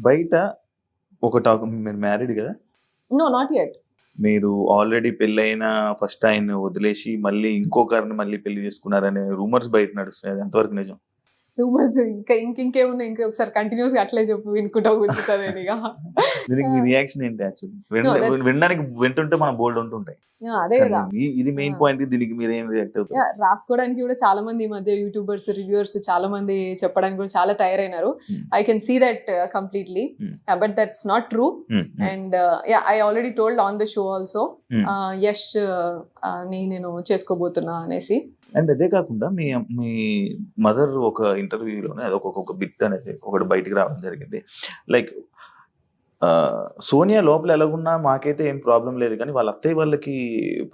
బయట ఒక టాక్ మీరు మ్యారీడ్ కదా? నో నాట్ ఎట్ మీరు ఆల్రెడీ పెళ్ళైన ఫస్ట్ ఆయన వదిలేసి మళ్ళీ ఇంకొకరిని మళ్ళీ పెళ్ళి చేసుకున్నారనే రూమర్స్ బయట నడుస్తున్నాయి. ఎంతవరకు నిజం? రూమర్స్ ఇంకా ఇంక ఇంకేమున్నాయి ఇంకా ఒకసారి కంటిన్యూస్గా అట్లే చెప్పు వినుకుంటా కూర్చుంటాను నేను ఇక దీనికి మీ. రియాక్షన్ ఏంటి యాక్చువల్లీ వినడానికి వింటుంటే మనం బోల్డ్ ఉంటుంటాయి అదే కదా ఇది మెయిన్. పాయింట్ దీనికి మీరు ఏం రియాక్ట్ అవుతారు రాసుకోవడానికి కూడా చాలా మంది ఈ మధ్య యూట్యూబర్స్ రివ్యూవర్స్ చాలా మంది చెప్పడానికి కూడా చాలా తయారైనారు. I can see that completely. But that's not true. And yeah I already told on the show also. యష్ని నేను చేసుకోబోతున్నా అనేసి అండ్ అదే కాకుండా మీ మీ మదర్ ఒక ఇంటర్వ్యూలోనే అదొక ఒక బిట్ అనేది ఒకటి బయటికి రావడం జరిగింది. లైక్ సోనియా లోపల ఎలాగున్నా మాకైతే ఏం ప్రాబ్లం లేదు కానీ వాళ్ళ అత్తయ్య వాళ్ళకి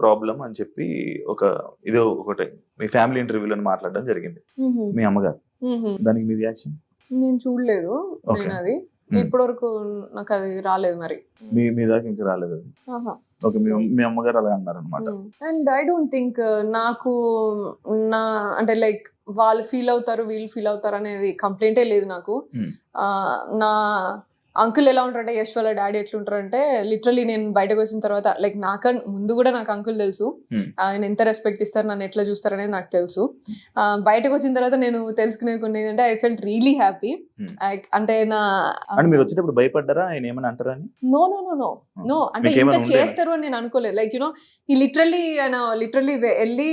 ప్రాబ్లం అని చెప్పి ఒక ఇది ఒకటి మీ ఫ్యామిలీ ఇంటర్వ్యూలో మాట్లాడడం జరిగింది. మీ అమ్మగారు. దానికి మీ రియాక్షన్? నేను చూడలేదు. నేను అది. ఇప్పటి వరకు నాకు అది రాలేదు మరి. మీ మీ దాకా ఇంకా రాలేదు అది. ఓకే మీ మీ అమ్మగారు అలా అన్నారు అనమాట and I don't think uh, నాకు నా అంటే లైక్ వాళ్ళు ఫీల్ అవుతారు వీళ్ళు ఫీల్ అవుతారు అనేది కంప్లైంటే లేదు నాకు. Hmm. ఆ, నా అంకుల్ ఎలా ఉంటారంటే యశ్ వాళ్ళ డాడీ ఎట్లుంటారంటే లిటరలీ నేను బయటకు వచ్చిన తర్వాత లైక్ నాకన్ ముందు కూడా నాకు అంకుల్ తెలుసు. Hmm. ఆయన ఎంత రెస్పెక్ట్ ఇస్తారు నన్ను ఎట్లా చూస్తారు అనేది నాకు తెలుసు. ఆ, బయటకు వచ్చిన తర్వాత నేను తెలుసుకునే కొన్ని ఏంటంటే I felt really happy Hmm. అంటే నా మీరు వచ్చేటప్పుడు భయపడ్డారా? ఆయన ఏమైనా అంటారా no no no no no అంటే ఇంత? చేస్తారు అని నేను అనుకోలేదు. లైక్ యూనో ఈ లిటరల్లీ ఆయన లిటరల్లీ వెళ్ళి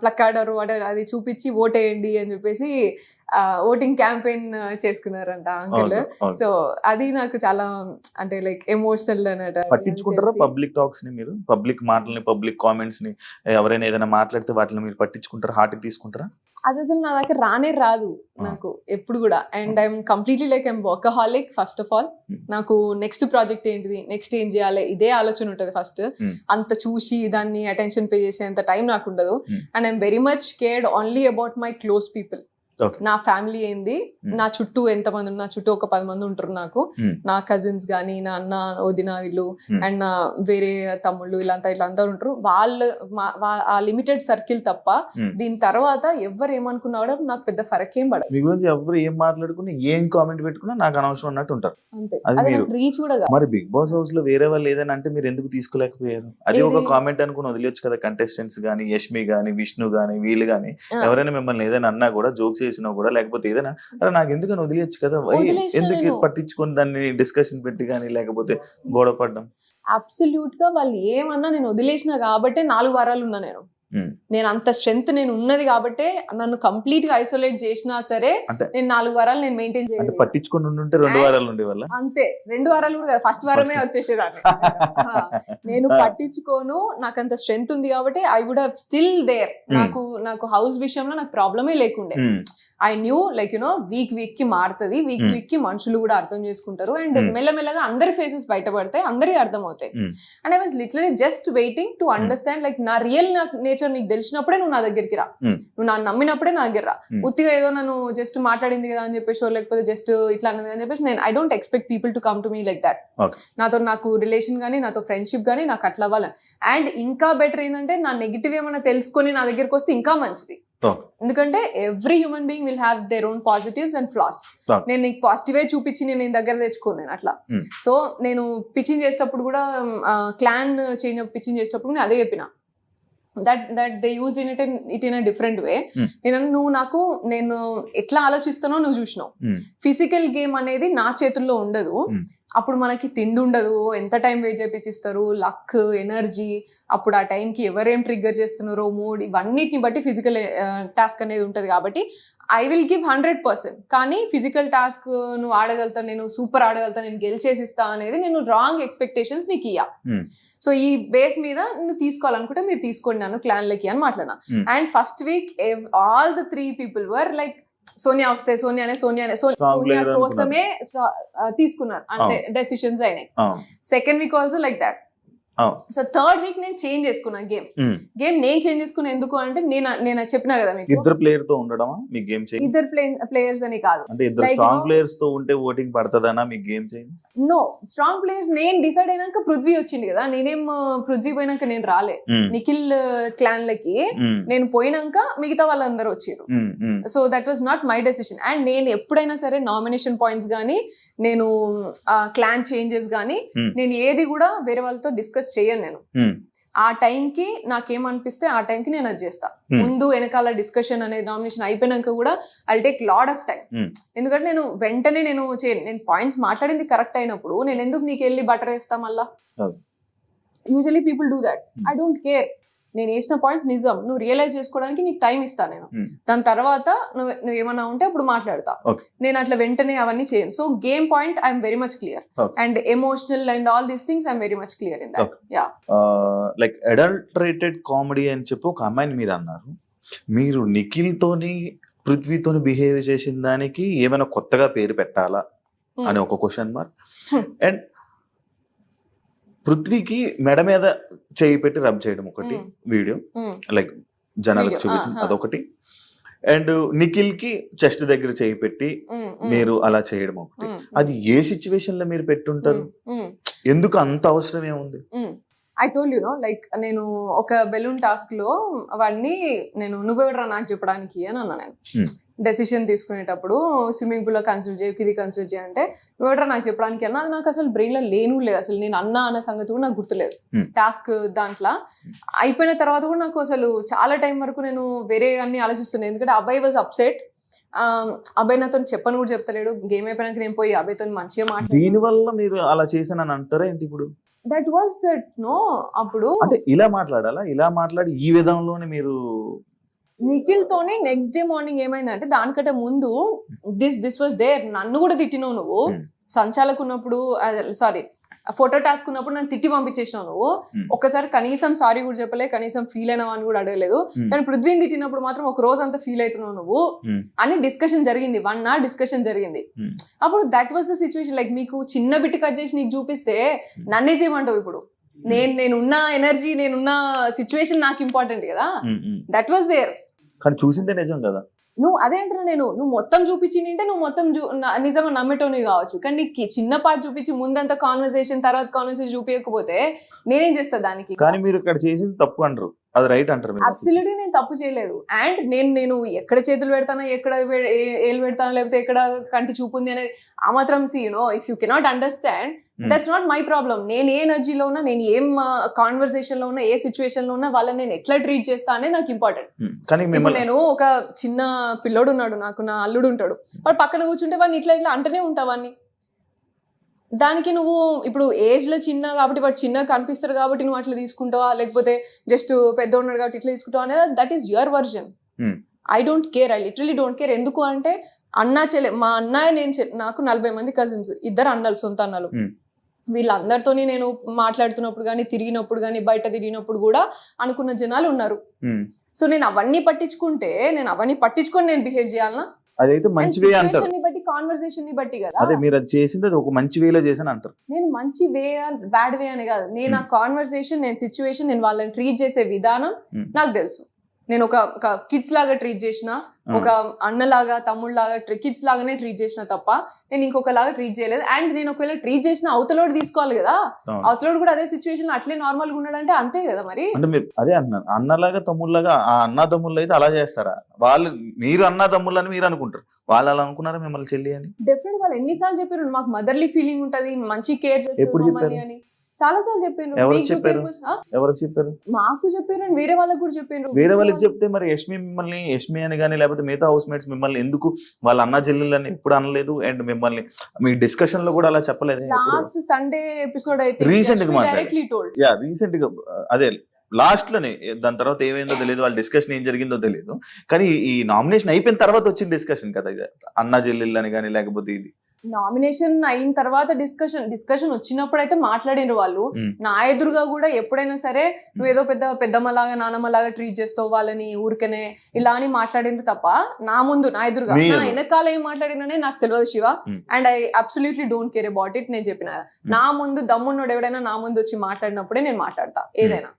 ప్లక్కాడరు అది చూపించి ఓటేయండి అని చెప్పేసి ఓటింగ్ క్యాంపెయిన్ చేసుకున్నారంట అంకుల్. సో అది నాకు చాలా అంటే లైక్ ఎమోషనల్ అది పట్టించుకుంటారా. పబ్లిక్ టాక్స్ని మీరు పబ్లిక్ మాటల్ని పబ్లిక్ కామెంట్స్ని ఎవరైనా ఏదైనా మాట్లాడితే వాటిని మీరు పట్టించుకుంటారా హార్ట్ తీసుకుంటారా అది అసలు నా దగ్గర రానే రాదు నాకు ఎప్పుడు కూడా and I'm completely like I'm workaholic first of all. నాకు నెక్స్ట్ ప్రాజెక్ట్ ఏంటిది నెక్స్ట్ ఏం చేయాలి ఇదే ఆలోచన ఉంటుంది ఫస్ట్. అంత చూసి దాన్ని అటెన్షన్ పే చేసేంత టైం నాకు ఉండదు. And I'm very much cared only about my close people. నా ఫ్యామిలీ ఏంది Hmm. నా చుట్టూ ఎంత మంది ఉన్నా చుట్టూ ఒక పది మంది ఉంటారు నాకు Hmm. నా కజిన్స్ కానీ నా అన్న వదిన వీళ్ళు Hmm. అండ్ నా వేరే తమ్ముళ్ళు వీళ్ళంతా ఇట్లా అందరూ ఉంటారు వాళ్ళు ఆ లిమిటెడ్ సర్కిల్ తప్ప. దీని తర్వాత ఎవరు ఏమనుకున్నా కూడా నాకు పెద్ద ఫరక్ ఏం పడదు మీ గురించి ఎవరు ఏం మాట్లాడుకున్నా ఏం కామెంట్ పెట్టుకున్నా నాకు అనవసరం అన్నట్టు ఉంటారు అంతే రీచ్ కూడా. మరి బిగ్ బాస్ హౌస్లో వేరే వాళ్ళు ఏదైనా అంటే మీరు ఎందుకు తీసుకోలేకపోయారు అది ఒక? కామెంట్ అనుకుని వదిలేచ్చు కదా కంటెస్టెంట్స్ గానీ యష్మి గానీ విష్ణు గానీ వీళ్ళు గానీ. ఎవరైనా మిమ్మల్ని ఏదైనా అన్నా కూడా జోక్స్ చేసినా కూడా లేకపోతే ఏదైనా అరే నాకు ఎందుకని వదిలేయచ్చు కదా ఎందుకు. పట్టించుకొని దాన్ని డిస్కషన్ పెట్టి కానీ లేకపోతే గొడవ పడడం అబ్సల్యూట్గా వాళ్ళు ఏమన్నా నేను వదిలేసిన కాబట్టే నాలుగు వారాలు ఉన్నా నేను. నేను అంత స్ట్రెంగ్త్ నేను ఉన్నది కాబట్టే నన్ను కంప్లీట్గా ఐసోలేట్ చేసినా సరే నేను నాలుగు వారాలు నేను మెయింటైన్ అంటే చేయలేదు. పట్టించుకొని ఉంటే రెండు. వారాలు ఉండే వల్ల అంతే. రెండు వారాలు కూడా ఫస్ట్ వారమే. వచ్చేసేదాన్ని. నేను. పట్టించుకోను. నాకు అంత స్ట్రెంగ్త్ ఉంది కాబట్టి I would have still there నాకు నాకు హౌస్ విషయంలో నాకు ప్రాబ్లమే లేకుండే. I knew like you know week వీక్కి మారుతుంది వీక్. వీక్కి మనుషులు కూడా అర్థం చేసుకుంటారు అండ్ Hmm. మెల్లమెల్లగా అందరి ఫేసెస్ బయటపడతాయి అందరి అర్థం అవుతాయి. And I was literally just waiting to understand like నా రియల్ నేచర్ నీకు తెలిసినప్పుడే నువ్వు నా దగ్గరికి రా Hmm. నువ్వు నన్ను నమ్మినప్పుడే నా దగ్గర రా Hmm. ఉత్తిగా ఏదో నన్ను జస్ట్ మాట్లాడింది కదా అని చెప్పేసి లేకపోతే జస్ట్ ఇట్లా అన్నది అని చెప్పేసి నేను I don't expect people to come to me like that. నాతో నాకు రిలేషన్ కానీ నాతో ఫ్రెండ్షిప్ కానీ నాకు అట్లా అవ్వాలి అండ్ ఇంకా బెటర్ ఏంటంటే నా నెగిటివ్ ఏమైనా తెలుసుకొని నా దగ్గరికి వస్తే ఇంకా మంచిది. ఎందుకంటే every human being will have their own positives and flaws. నేను నీకు పాజిటివే చూపించి నేను నీ దగ్గర తెచ్చుకోను నేను అట్లా Hmm. సో నేను పిచ్చింగ్ చేసేటప్పుడు కూడా క్లాన్ చేంజ్ పిచ్చింగ్ చేసేటప్పుడు నేను అదే చెప్పిన that that they use in it it in a different way Hmm. నేను నువ్వు నాకు నేను ఎట్లా ఆలోచిస్తానో నువ్వు చూసినావు Hmm. ఫిజికల్ గేమ్ అనేది నా చేతుల్లో ఉండదు Hmm. అప్పుడు మనకి తిండి ఉండదు. ఎంత టైం వెయిట్ చేపించిస్తారు లక్ ఎనర్జీ. అప్పుడు ఆ టైంకి ఎవరేం ట్రిగ్గర్ చేస్తున్నారో మూడ్ ఇవన్నిటిని బట్టి ఫిజికల్ టాస్క్ అనేది ఉంటుంది కాబట్టి I will give hundred percent కానీ ఫిజికల్ టాస్క్ నువ్వు ఆడగలుగుతా నేను సూపర్ ఆడగలుగుతా నేను గెలిచేసిస్తా అనేది నేను రాంగ్ ఎక్స్పెక్టేషన్స్ నీకు ఇయ్యా. Hmm. సో ఈ బేస్ మీద నువ్వు తీసుకోవాలనుకుంటే మీరు తీసుకోండి నన్ను క్లాన్లకి అని మాట్లాడినా. And first week all the three people were like Sonia వస్తే సోనియా అనే సోనియా కోసమే తీసుకున్నారు అంటే డెసిషన్స్ అయినాయి. Second week also like that. So third week నేను చేంజ్ చేసుకున్నా గేమ్. గేమ్ నేను చేంజ్ చేసుకున్నా ఎందుకు అంటే నేను నేను చెప్పినా కదా మీకు ఇద్దరు ప్లేయర్తో ఉండడమా మీకు గేమ్ చేయండి ఇద్దరు ప్లే ప్లేయర్స్ అని కాదు అంటే ఇద్దరు స్ట్రాంగ్. ప్లేయర్స్తో ఉంటే ఓటింగ్ పడుతుందనా మీకు గేమ్ చేయండి నో స్ట్రాంగ్ ప్లేయర్స్ నేను డిసైడ్ అయినాక పృథ్వీ వచ్చింది కదా నేనేం పృథ్వీ పోయినాక నేను రాలే ఉమ్. నిఖిల్ క్లాన్ లకి ఉమ్. నేను పోయినాక మిగతా వాళ్ళందరూ వచ్చారు. So that was not my decision and నేను ఎప్పుడైనా సరే నామినేషన్ పాయింట్స్ కానీ నేను క్లాన్ చేంజెస్ కానీ Hmm. నేను ఏది కూడా వేరే వాళ్ళతో డిస్కస్ చేయను నేను. ఆ టైంకి నాకేమనిపిస్తే ఆ టైంకి నేను అది చేస్తా. ముందు వెనకాల డిస్కషన్ అనేది నామినేషన్ అయిపోయినాక కూడా I take lot of time. ఎందుకంటే నేను వెంటనే నేను చేయను నేను పాయింట్స్ మాట్లాడింది కరెక్ట్ అయినప్పుడు నేను ఎందుకు నీకు వెళ్ళి బటర్ వేస్తా మళ్ళా. Usually people do that. I don't care నేను వేసిన పాయింట్స్ నిజం. నువ్వు రియలైజ్ చేసుకోవడానికి నీకు టైం ఇస్తా నేను. Hmm. దాని తర్వాత నువ్వు నువ్వు ఏమన్నా ఉంటే అప్పుడు మాట్లాడతా. నేను అట్లా వెంటనే అవన్నీ చేయను. So game point I'm very much clear. And emotional and all these things I'm very much clear in that yeah like adulterated comedy అని చెప్పి ఒక అమ్మాయిని మీరు అన్నారు. మీరు నిఖిల్ తోని పృథ్వీతోని బిహేవ్ చేసిన దానికి ఏమైనా కొత్తగా పేరు పెట్టాలా? అని ఒక క్వశ్చన్ మార్క్ Hmm. అండ్ పృథ్వీకి మెడ మీద చేయి పెట్టి రబ్ చేయడం ఒకటి. వీడియో. లైక్ జనాలకు చూపించడం. అదొకటి. అండ్ నిఖిల్కి చెస్ట్ దగ్గర చేయి పెట్టి మీరు అలా చేయడం ఒకటి. అది ఏ సిచ్యువేషన్లో మీరు పెట్టుంటారు? ఎందుకు అంత అవసరం ఏముంది I told you know like నేను ఒక బెలూన్ టాస్క్లో వాడిని నేను నువ్వెవడరా నాకు చెప్పడానికి అని అన్నా నేను. Hmm. డెసిషన్ తీసుకునేటప్పుడు స్విమ్మింగ్ పూల్లో కన్సిడర్ చేయ ఇది కన్సిడర్ చేయ అంటే నువ్వెవడరా నాకు చెప్పడానికి అన్నా అది నాకు అసలు బ్రెయిన్లో లేను లేదు. అసలు నేను అన్నా అన్న సంగతి కూడా నాకు గుర్తులేదు. Hmm. టాస్క్ దాంట్లో. అయిపోయిన తర్వాత కూడా నాకు అసలు చాలా టైం వరకు నేను వేరే అన్ని ఆలోచిస్తున్నాను. ఎందుకంటే అబ్బాయి వాజ్ అప్సెట్ అబ్బాయి నాతో చెప్పని కూడా చెప్తలేడు. గేమ్ అయిపోయినాక నేను పోయి అబ్బాయితో మంచిగా మాట్లాడి దీని వల్ల మీరు అలా చేశానని అంటారా ఏంటి ఇప్పుడు? దట్ వాజ్ నో అప్పుడు అంటే ఇలా మాట్లాడాలా? ఇలా మాట్లాడి ఈ విధంలోనే మీరు నిఖిల్ తోనే నెక్స్ట్ డే మార్నింగ్ ఏమైందంటే దానికంటే ముందు దిస్ దిస్ వాజ్ దేర్ నన్ను కూడా తిట్టినావు నువ్వు. Hmm. సంచాలకు ఉన్నప్పుడు సారీ ఫోటో టాస్క్ ఉన్నప్పుడు నన్ను తిట్టి పంపించేసినావు నువ్వు. Hmm. ఒక్కసారి కనీసం సారీ కూడా చెప్పలే కనీసం ఫీల్ అయినావు అని కూడా అడగలేదు. Hmm. కానీ పృథ్వీని తిట్టినప్పుడు మాత్రం ఒక రోజు అంతా ఫీల్ అవుతున్నావు నువ్వు. Hmm. అని డిస్కషన్ జరిగింది. వన్ అవర్ డిస్కషన్ జరిగింది. అప్పుడు that was the situation like మీకు చిన్న బిట్ కట్ చేసి నీకు చూపిస్తే నన్నే చేయమంటావు ఇప్పుడు. నేను నేనున్న ఎనర్జీ నేనున్న సిచ్యువేషన్ నాకు ఇంపార్టెంట్ కదా. దట్ వాస్ దేర్ కానీ చూసిందే నిజం కదా. నువ్వు అదే అంటున్నా నేను. నువ్వు మొత్తం చూపించి నింటే నువ్వు మొత్తం చూ- నిజంగా నమ్మేటోని కావచ్చు. కానీ నీకు చిన్న పార్ట్ చూపించి ముందంతా కాన్వర్సేషన్ తర్వాత కాన్వర్సేషన్ చూపించకపోతే నేనేం చేస్తా దానికి? కానీ మీరు ఇక్కడ చేసింది తప్పు అంటారు. అది రైట్ అంటారు అబ్సల్యూట్లీ నేను తప్పు చేయలేదు. అండ్ నేను నేను ఎక్కడ చేతులు పెడతానో ఎక్కడ వే- ఏ- ఏలు పెడతానో లేకపోతే ఎక్కడ కంటి చూపు ఉంది అనేది ఆ మాత్రం see you know if you cannot understand Hmm. That's not my problem నేను ఏ ఎనర్జీలో ఉన్నా నేను ఏం కాన్వర్సేషన్లో ఉన్నా ఏ సిచ్యువేషన్లో ఉన్నా వాళ్ళని నేను ఎట్లా ట్రీట్ చేస్తా అనేది నాకు ఇంపార్టెంట్ ఉమ్, కానీ నేను ఒక చిన్న పిల్లోడు ఉన్నాడు నాకు నా అల్లుడు ఉంటాడు. వాడు పక్కన కూర్చుంటే వాడిని ఇట్లా ఇట్లా అంటనే ఉంటావు వాడిని. దానికి నువ్వు ఇప్పుడు ఏజ్లో చిన్న కాబట్టి వాడు చిన్నగా కనిపిస్తాడు కాబట్టి నువ్వు అట్లా తీసుకుంటావా? లేకపోతే జస్ట్ పెద్ద ఉన్నాడు కాబట్టి ఇట్లా తీసుకుంటావా అనేది that is your version Hmm. I don't care I literally don't care ఎందుకు అంటే అన్నా చెల్లె మా అన్నయ్య నేను నాకు నలభై మంది కజిన్స్ ఇద్దరు అన్నలు సొంత అన్నలు. Hmm. వీళ్ళందరితోని నేను మాట్లాడుతున్నప్పుడు కానీ తిరిగినప్పుడు కానీ బయట తిరిగినప్పుడు కూడా అనుకున్న జనాలు ఉన్నారు. సో నేను అవన్నీ పట్టించుకుంటే నేను అవన్నీ పట్టించుకొని నేను బిహేవ్ చేయాలనా? అదైతే మంచివే అంటారు. సిచ్యువేషన్ని బట్టి కాన్వర్సేషన్ని బట్టి కదా. అదే మీరు అది చేసింది అది ఒక మంచి వేలో చేశాను అంటారు. నేను మంచి వే బ్యాడ్ వే అని కాదు. నేను ఆ కాన్వర్సేషన్ నేను సిచ్యువేషన్ నేను వాళ్ళని ట్రీట్ చేసే విధానం. నాకు తెలుసు. నేను ఒక కిడ్స్ లాగా ట్రీట్ చేసిన ఒక అన్నలాగా తమ్ముళ్ళలాగా కిడ్స్ లాగానే ట్రీట్ చేసిన తప్ప నేను ఇంకొకలాగా ట్రీట్ చేయలేదు. అండ్ నేను ఒకవేళ ట్రీట్ చేసిన అవతలోడు తీసుకోవాలి కదా. అవతలోడు కూడా అదే సిచ్యువేషన్ అట్లే నార్మల్గా ఉన్నాడంటే అంతే కదా మరి? అంటే మీరు అదే అంటున్నారు అన్నలాగా తమ్ముళ్ళగా ఆ అన్న తమ్ముళ్ళు అయితే అలా చేస్తారా? వాళ్ళు మీరు అన్న తమ్ముళ్ళు అని మీరు అనుకుంటారు. వాళ్ళు అలా అనుకున్నారా మిమ్మల్ని చెల్లి అని? డెఫినెట్ వాళ్ళు ఎన్నిసార్లు చెప్పారు మాకు మదర్లీ ఫీలింగ్ ఉంటది మంచి కేర్ చేస్తారు? అని. చాలా సార్లు చెప్పారు ఎవరికి మీకు చెప్పారు? ఎవరికి చెప్పారు? మాకు చెప్పారు వేరే వాళ్ళకి కూడా చెప్పారు వేరే వాళ్ళకి చెప్తే మరి యష్మి మిమ్మల్ని యష్మి అని కానీ లేకపోతే మిగతా హౌస్ మేట్స్ మిమ్మల్ని ఎందుకు వాళ్ళ అన్న చెల్లెళ్ళని ఎప్పుడు అనలేదు? అండ్ మిమ్మల్ని మీ డిస్కషన్లో కూడా అలా చెప్పలేదు లాస్ట్ సండే ఎపిసోడ్ అయితే Recent గా మాట్లాడారు. డైరెక్ట్లీ టోల్డ్ యా రీసెంట్గా అదే లాస్ట్లోనే దాని తర్వాత ఏమైందో తెలియదు వాళ్ళ డిస్కషన్ ఏం జరిగిందో తెలియదు. కానీ ఈ నామినేషన్ అయిపోయిన తర్వాత వచ్చిన డిస్కషన్ కదా ఇది అన్న చెల్లెళ్ళు అని కానీ లేకపోతే ఇది. నామినేషన్ అయిన తర్వాత డిస్కషన్ డిస్కషన్ వచ్చినప్పుడు అయితే మాట్లాడిన వాళ్ళు. నా ఎదురుగా కూడా ఎప్పుడైనా సరే నువ్వు ఏదో పెద్ద పెద్దమ్మలాగా నానమ్మలాగా ట్రీట్ చేస్తావు వాళ్ళని ఊరికనే ఇలా అని మాట్లాడింది తప్ప నా ముందు నా ఎదురుగా నా. వెనకాల ఏం మాట్లాడిననే నాకు తెలియదు Shiva. And I absolutely don't care about it నేను చెప్పిన నా ముందు దమ్మున్నోడు ఎవడైనా నా ముందు వచ్చి మాట్లాడినప్పుడే నేను మాట్లాడతా ఏదైనా.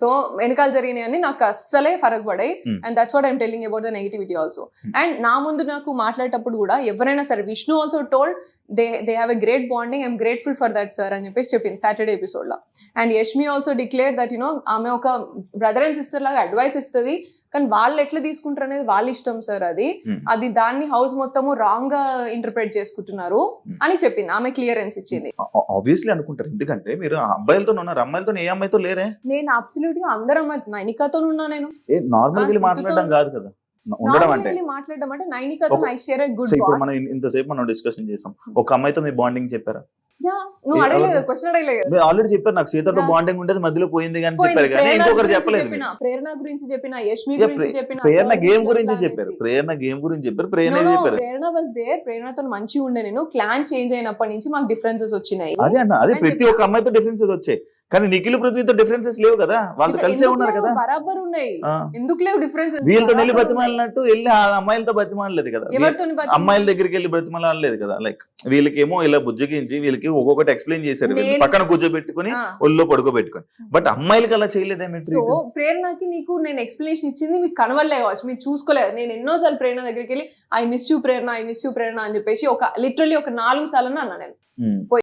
సో వెనకాల జరిగినాయని నాకు అస్సలే ఫరక్ పడాయి. And that's what I'm telling about the negativity also. And నా ముందు నాకు మాట్లాడేటప్పుడు కూడా ఎవరైనా సరే Vishnu also told they they have a great bonding I'm grateful for that sir అని చెప్పేసి చెప్పింది సాటర్డే ఎపిసోడ్లో. And Yashmi also declare that you know ఆమె ఒక బ్రదర్ అండ్ సిస్టర్ లాగా అడ్వైస్ ఇస్తుంది కానీ వాళ్ళు ఎట్లా తీసుకుంటారు అనేది వాళ్ళ ఇష్టం సార్ అది. Hmm. అది దాన్ని హౌస్ మొత్తము రాంగ్గా ఇంటర్ప్రిట్ చేసుకుంటున్నారు Hmm. అని చెప్పింది ఆమె క్లియరెన్స్ ఇచ్చింది. ఆబ్వియస్లీ అనుకుంటారు ఎందుకంటే మీరు అబ్బాయిలతో ఉన్నారు అమ్మాయిలతో ఏ అమ్మాయితో లేరే? నేను అబ్సల్యూట్గా అందరం నైనికాతో ఉన్నా నేను. నార్మల్ మాట్లాడడం కాదు కదా. ఉండడం అంటే మాట్లాడడం అంటే నైనికాతో ఐ షేర్ గుడ్ ఇప్పుడు మనం ఇంతసేపు మనం డిస్కషన్ చేసాం ఒక అమ్మాయితో మీ బాండింగ్ చెప్పారా నువ్వు అడగలేదు? క్వశ్చన్ అడగలేదు ఆల్రెడీ చెప్పారు నాకు సీతతో. బాండింగ్ ఉండేది మధ్యలో పోయింది కానీ. చెప్పారు కానీ ఇంకొకరు చెప్పలేదు. ప్రేరణ గురించి చెప్పిన యష్మి గురించి చెప్పిన ప్రేరణ గేమ్ గురించి చెప్పారు. ప్రేరణ గేమ్ గురించి చెప్పారు ప్రేరణ చెప్పారు ప్రేరణ వాజ్ దేర్ ప్రేరణతో మంచిగా ఉండే నేను క్లాన్ చేంజ్ అయినప్పటి నుంచి మాకు డిఫరెన్సెస్ వచ్చినాయి అదే అన్న అదే ప్రతి. ఒక్క అమ్మాయితో డిఫరెన్సెస్ వచ్చాయి కానీ నిఖిల్ పృథ్వీతో డిఫరెన్సెస్ లేవు కదా. Different- కలిసే ఉన్నారు? కదా. బరాబర్ ఉన్నాయి ఆ. ఎందుకు లేవు డిఫరెన్స్ వీళ్ళతో వెళ్ళి బతిమాలినట్టు వెళ్ళి ఆ అమ్మాయిలతో బతిమాలలేదు కదా. అమ్మాయిల దగ్గరికి వెళ్ళి బ్రతిమలాడలేదు కదా. లైక్ వీళ్ళకేమో ఇలా బుజ్జగించి వీళ్ళకి ఒక్కొక్కటి ఎక్స్ప్లెయిన్ చేశారు. వీళ్ళు. పక్కన కూర్చోబెట్టుకుని ఒళ్ళో పడుకోబెట్టుకుని. బట్ అమ్మాయిలకి అలా చేయలేదే మీరు సో ప్రేరణకి నీకు నేను ఎక్స్ప్లెనేషన్ ఇచ్చింది మీకు కనవడలే కావచ్చు. మీరు చూసుకోలేదు. నేను ఎన్నోసార్లు ప్రేరణ దగ్గరికి వెళ్ళి I miss you Prerana I miss you Prerana అని చెప్పేసి ఒక లిటరల్లీ ఒక నాలుగు సార్లు అన్నా నేను. ఉమ్.